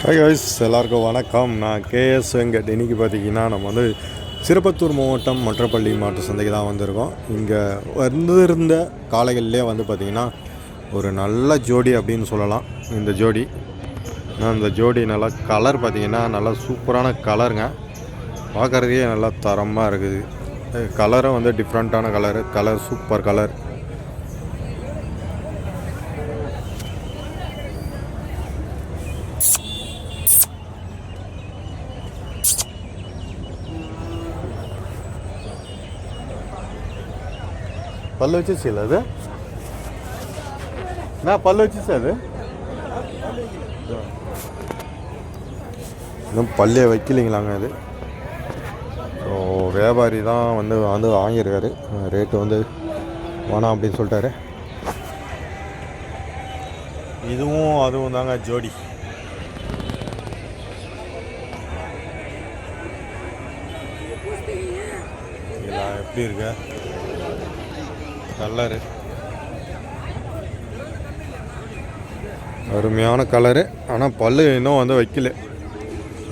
Hi guys எல்லாருக்கும் வணக்கம். நான் கேஎஸ் வெங்கட் இன்றைக்கி பார்த்தீங்கன்னா நம்ம வந்து சிறுபத்தூர் மாவட்டம் மற்றப்பள்ளி மாவட்ட சந்தைக்கு தான் வந்திருக்கோம். இங்கே வந்திருந்த காளைகள்லேயே வந்து பார்த்திங்கன்னா ஒரு நல்ல ஜோடி அப்படின்னு சொல்லலாம். இந்த ஜோடி. ஆனால் இந்த ஜோடி நல்லா கலர் பார்த்திங்கன்னா நல்லா சூப்பரான கலருங்க பார்க்குறதுக்கே நல்லா தரமாக இருக்குது. கலரும் வந்து டிஃப்ரெண்ட்டான கலரு கலர் சூப்பர் கலர் పళ్ళు వచ్చేసి అది నా పళ్ళు వచ్చేసి அது இன்னும் பல்லே வைக்கலைங்களாங்க அது ஸோ வியாபாரி தான் வந்து வந்து வாங்கியிருக்காரு ரேட்டு வந்து வேணாம் அப்படின்னு சொல்லிட்டாரு இதுவும் அதுவும் தாங்க ஜோடி இதெல்லாம் எப்படி இருக்கு கலரு. அருமையான கலரு. ஆனால் பல்லு இன்னும் வந்து வைக்கல.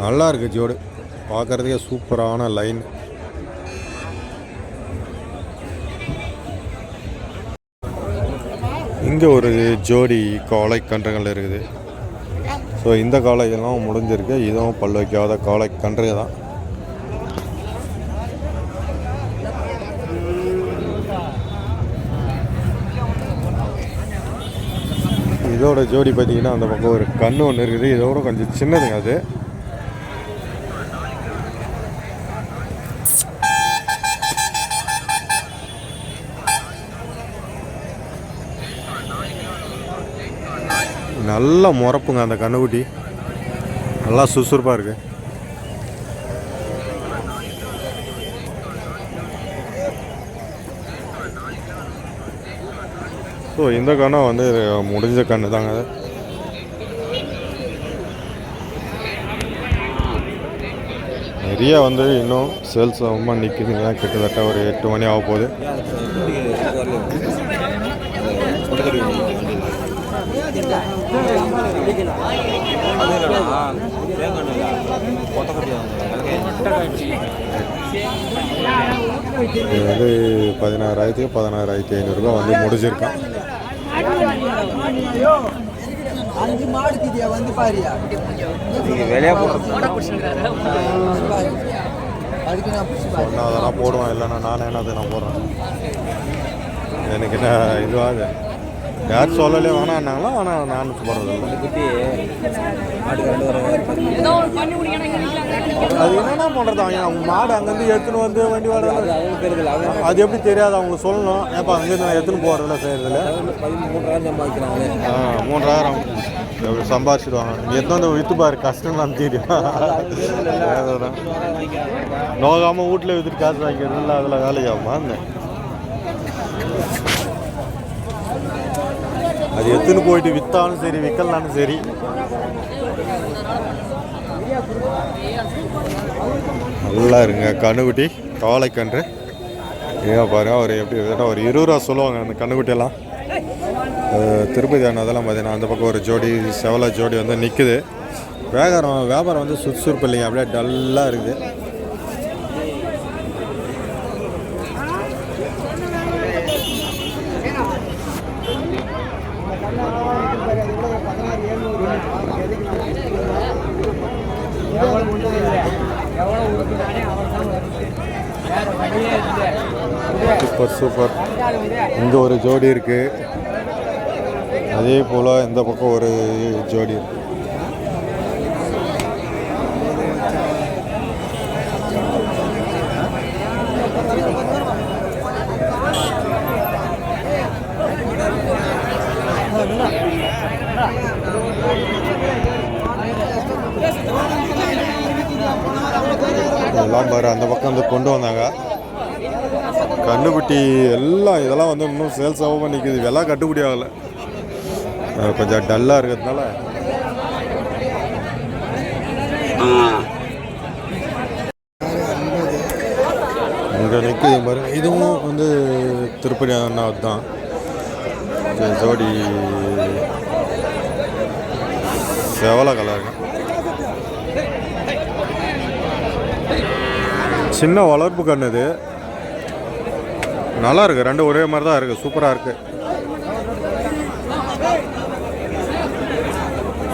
நல்லா இருக்குது ஜோடு பார்க்குறதுக்கே சூப்பரான லைன். இங்கே ஒரு ஜோடி காளை கன்றுகள் இருக்குது. ஸோ இந்த காளைகள்லாம் முடிஞ்சிருக்கு. இதுவும் பல்லு வைக்காத காளை கன்றுக தான். இதோட ஜோடி பார்த்தீங்கன்னா அந்த பக்கம் ஒரு கன்று ஒன்று இருக்குது. இதோட கொஞ்சம் சின்னதுங்க அது. நல்ல முறப்புங்க அந்த கண்ணுக்குட்டி. நல்லா சுறுசுறுப்பாக இருக்குது ஸோ இந்த கண்ணை வந்து முடிஞ்ச கண்ணு தாங்க. அது நிறைய வந்து இன்னும் சேல்ஸ் ரொம்ப நிற்குதுங்க கிட்டத்தட்ட ஒரு எட்டு மணி ஆக போகுது. இது வந்து பதினாறாயிரத்துக்கு பதினாறாயிரத்தி ஐநூறுரூவா வந்து முடிஞ்சிருக்கான் அஞ்சு மாடு திதியா வந்து பாரியா வெளியே போட்டு அதுக்கு நான் பிடிச்சி பாரு நான் அதெல்லாம் போடுவேன் இல்லைன்னா நானே என்ன நான் போடுறேன்? எனக்கு என்ன இதுவாக யார் சொல்லலே வேணான்னாங்களோ ஆனால் நான் போடுறதில்ல அது என்னென்ன பண்ணுறது அவங்க அவங்க மாடு அங்கேருந்து எடுத்துன்னு வந்து வண்டி வாடகை அது எப்படி தெரியாது அவங்க சொல்லணும். ஏப்பா அங்கேருந்து நான் எடுத்துன்னு போகிறதில்ல செய்கிறதில்ல மூன்றாயிரம் எப்படி சம்பாதிச்சிடுவாங்க நீ எடுத்து வந்து விற்று பாரு கஷ்டம் தான் தெரியும். நோகாமல் வீட்டில் விற்றுட்டு காசு வாங்கிக்கிறது இல்லை அதில் வேலையாகுமா? என்ன? அது எடுத்துன்னு போயிட்டு விற்றாலும் சரி விற்கலனாலும் சரி. நல்லா இருங்க கண்ணுக்குட்டி காளைக்கன்று. ஏன் பாரு அவர் எப்படி ஒரு இருபது ரூபா சொல்லுவாங்க அந்த கண்ணுக்குட்டியெல்லாம். திருப்பதி அண்ணா அதெல்லாம் பார்த்தீங்கன்னா அந்த பக்கம் ஒரு ஜோடி செவலை ஜோடி வந்து நிற்குது வியாபாரம் வியாபாரம் வந்து சுறுசுறுப்பு இல்லைங்க அப்படியே டல்லாக இருக்குது. Super super. இங்கே ஒரு ஜோடி இருக்குது அதே போல் இந்த பக்கம் ஒரு ஜோடி இருக்கு. பாரு அந்த பக்கம் வந்து கொண்டு வந்தாங்க. கண்டுபிட்டி எல்லாம் இதெல்லாம் வந்து இன்னும் சேல்ஸ் ஆகாமல் நிற்கிது இதெல்லாம் கட்டுப்படி ஆகலை. கொஞ்சம் டல்லாக இருக்கிறதுனால. இங்கே நிற்குது பாருங்க இதுவும் வந்து திருப்பதி அண்ணா தான். ஜோடி செவலை கலருங்க சின்ன வளர்ப்பு கண்ணுது நல்லா இருக்கு ரெண்டு ஒரே மாதிரி தான் இருக்கு. சூப்பராக இருக்கு.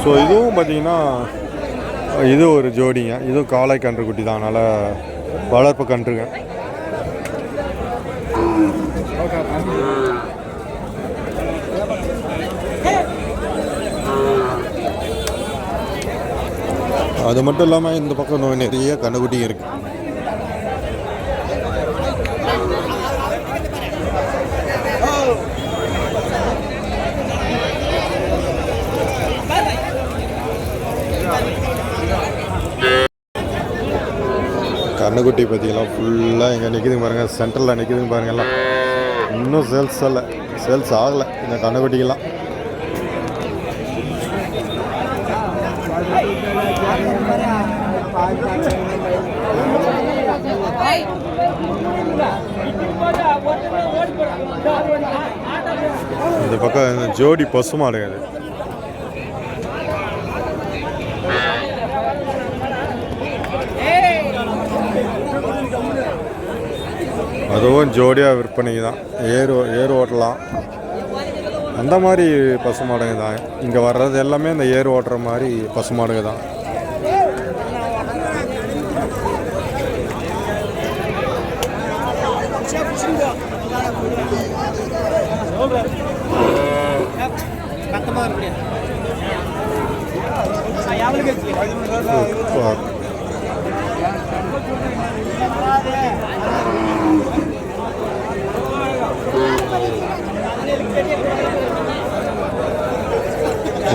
ஸோ இதுவும் பார்த்தீங்கன்னா இது ஒரு ஜோடிங்க. இதுவும் காளை கன்று குட்டி தான். நல்லா வளர்ப்பு கன்றுங்க. அது மட்டும் இல்லாமல் இந்த பக்கம் நிறைய கண்ணுக்குட்டிங்க இருக்குது கண்ணுக்குட்டி பார்த்தீங்களா? ஃபுல்லாக இங்கே நிற்கிதுங்க பாருங்கள் சென்டரில் நிற்கிதுங்க பாருங்கள் எல்லாம். இன்னும் சேல்ஸ் இல்லை சேல்ஸ் ஆகலை. இந்த கண்ணுக்குட்டிக்கெல்லாம். இந்த பக்கம் ஜோடி பசுமாடுங்க அது. அதுவும் ஜோடியாக விற்பனைக்கு தான். ஏர் ஏர் ஓட்டலாம். அந்த மாதிரி பசு மாடுங்க தான். இங்கே வர்றது எல்லாமே இந்த ஏர் ஓட்டுற மாதிரி பசு மாடுங்க தான். சூப்பர்.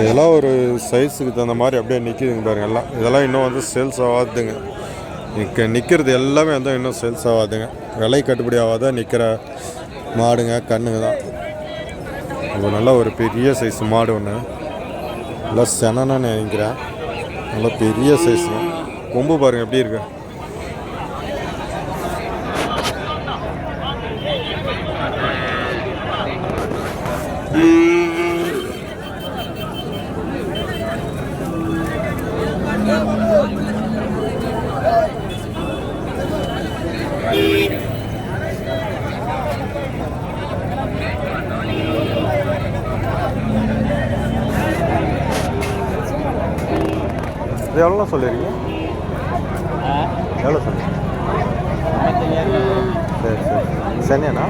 இதெல்லாம் ஒரு சைஸுக்கு தகுந்த மாதிரி அப்படியே நிற்கிதுங்க பாருங்க. எல்லாம் இதெல்லாம் இன்னும் வந்து சேல்ஸ் ஆகாதுங்க. நிற்க நிற்கிறது எல்லாமே வந்து இன்னும் சேல்ஸ் ஆகாதுங்க. விலை கட்டுப்படி ஆகாத நிற்கிற மாடுங்க கண்ணுங்க தான். இது நல்ல ஒரு பெரிய சைஸ் மாடு ஒன்று நல்லா செனன்னு நினைக்கிறேன். நல்லா பெரிய சைஸுங்க கொம்பு பாருங்க எப்படி இருக்குது இது எவ்வளோ சொல்லிருக்கீங்க எவ்வளோ சொல்லுங்க சரி சரி. சென்னைண்ணா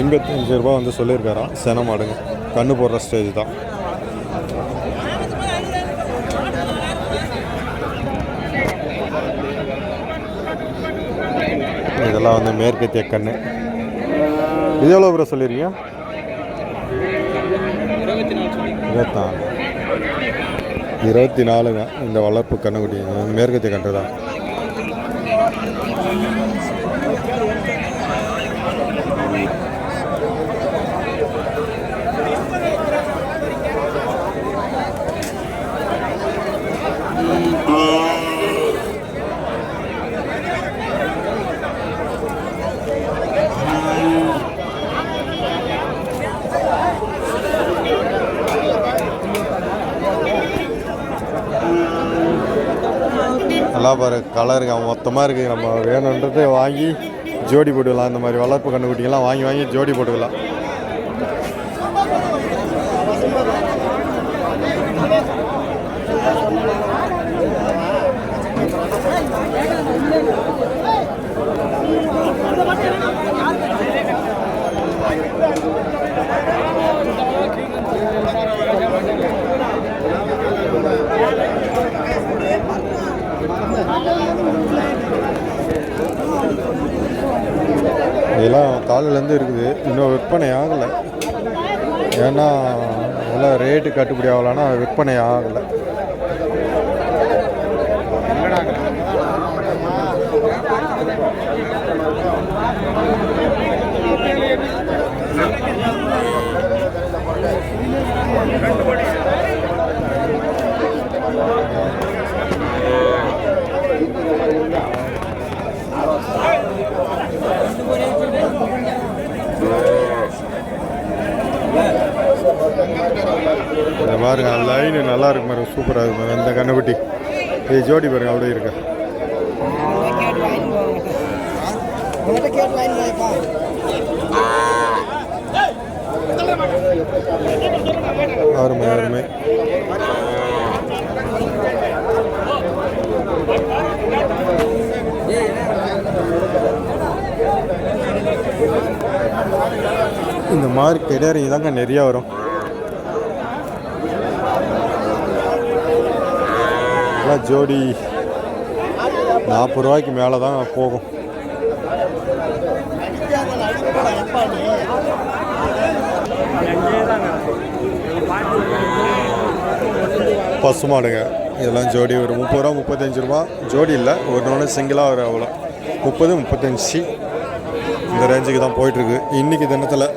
எண்பத்தஞ்சு ரூபா வந்து சொல்லியிருக்காராம். சென மாடுங்க. கண்ணு போடுற ஸ்டேஜ் தான். இதெல்லாம் வந்து மேற்கத்திய கண்ணு. இது எவ்வளோ ப்ரோ சொல்லியிருக்கீங்க? இருபத்தி நாலு இருபத்தி நாலுங்க இந்த வளர்ப்பு கண்ணுக்குட்டி மேற்கத்திய கன்று தான். நல்லா பாரு கலர் மொத்தமாக இருக்குது நம்ம வேணுன்றது வாங்கி ஜோடி போட்டுக்கலாம். இந்த மாதிரி வளர்ப்பு கண்டுக்குட்டிங்கெல்லாம் வாங்கி வாங்கி ஜோடி போட்டுக்கலாம் இதெல்லாம் காலையிலேருந்து இருக்குது இன்னும் விற்பனை ஆகலை. ஏன்னா நல்லா ரேட்டு கட்டுப்படி ஆகலைன்னா விற்பனை ஆகலை. பாருங்க லைனு நல்லா இருக்கு பாருங்க சூப்பராக இருக்கு பாருங்க. இந்த கண்ணுக்குட்டி. இது ஜோடி பாருங்க அப்படியே இருக்கு? உங்கள்கிட்ட கேட்டு அருமை அருமை. இந்த மாதிரி கிடையாது தாங்க நிறையா வரும். ஜோடி நாற்பது ரூபாய்க்கு மேலே தான் போகும் பசுமாடுங்க இதெல்லாம் ஜோடி ஒரு முப்பது ரூபா முப்பத்தஞ்சு ரூபா. ஜோடி இல்லை ஒரு நாள் சிங்கிளாக ஒரு அவ்வளோ. முப்பது முப்பத்தஞ்சு. இந்த ரேஞ்சுக்கு தான் போயிட்டுருக்கு. இன்னைக்கு தினத்தில்.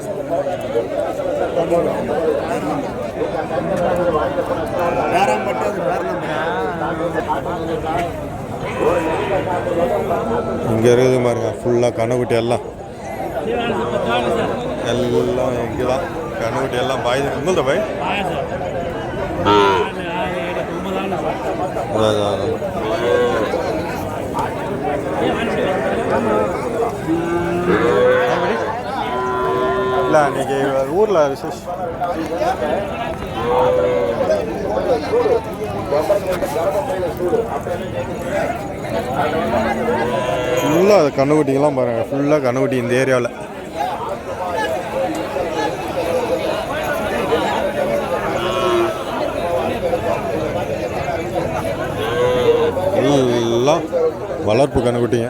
இங்கே இருக்குது பாருங்க ஃபுல்லாக கண்ணுக்குட்டி எல்லாம். எல்லாம் இங்கே தான் கண்ணுக்குட்டி எல்லாம் பாய். உங்கள்த பாய். இல்லை அன்றைக்கி ஊரில் விசேஷம். ஃபுல்லாக அது கண்ணுக்குட்டிங்கெல்லாம் பாருங்கள் ஃபுல்லாக கண்ணுக்குட்டி இந்த ஏரியாவில். எல்லாம் வளர்ப்பு கண்ணுக்குட்டிங்க